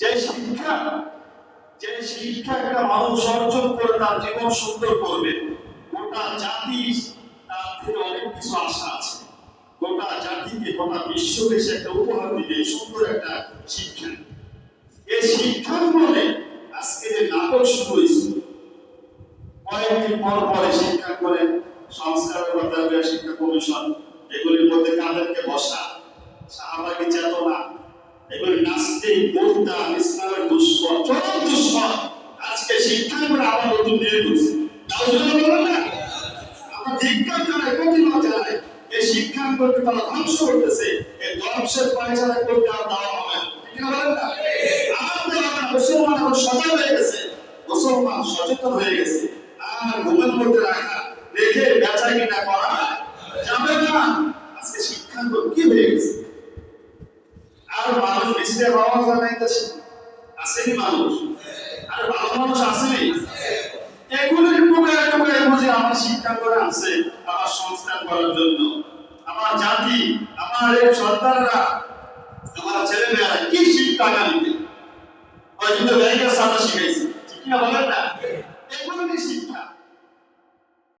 যে শিক্ষা যে শিক্ষা একটা মানুষ অর্জন করে তার জীবন সুন্দর করবে, গোটা জাতি তার থেকে অনেক কিছু আশা আছে। গোটা জাতিকে, গোটা বিশ্বকে সে একটা উপহার দিবে সুন্দর একটা শিক্ষা। এই শিক্ষার ফলে আজকে যে নাটক শুরু হয়েছে। কয়েকদিন পর পরে শিক্ষা করে সংস্কার কথা শিক্ষা কমিশন, এগুলির মধ্যে কাদেরকে বসা? শাহবাগী চেতনা এগুলি নাস্তিক বোদ্ধা ইসলামের দুশ্মন চরম দুশ্মন আজকে শিক্ষা করে আবার নতুন জানাই এই শিক্ষা করতে তারা ধ্বংস মুসলমান এখন হয়ে গেছে। মুসলমান সচেতন হয়ে গেছে। আর ঘুমের মধ্যে রাখা, রেখে বেচা করা যাবে না। আজকে শিক্ষা কি হয়ে গেছে? আর মানুষ বেশি বাবা জানাইতেছে আসেনি মানুষ? আর ভালো মানুষ আসেনি এগুলির টুকরা টুকরা বুঝে আমার শিক্ষা করে আছে, আমার সংস্কার করার জন্য। আমার জাতি, আমার এই সন্তানরা, আমার ছেলে মেয়েরা কি শিক্ষা আগামীতে? হয়তো ব্যাংকের সাদা শিখাইছে। ঠিক না বলেন না?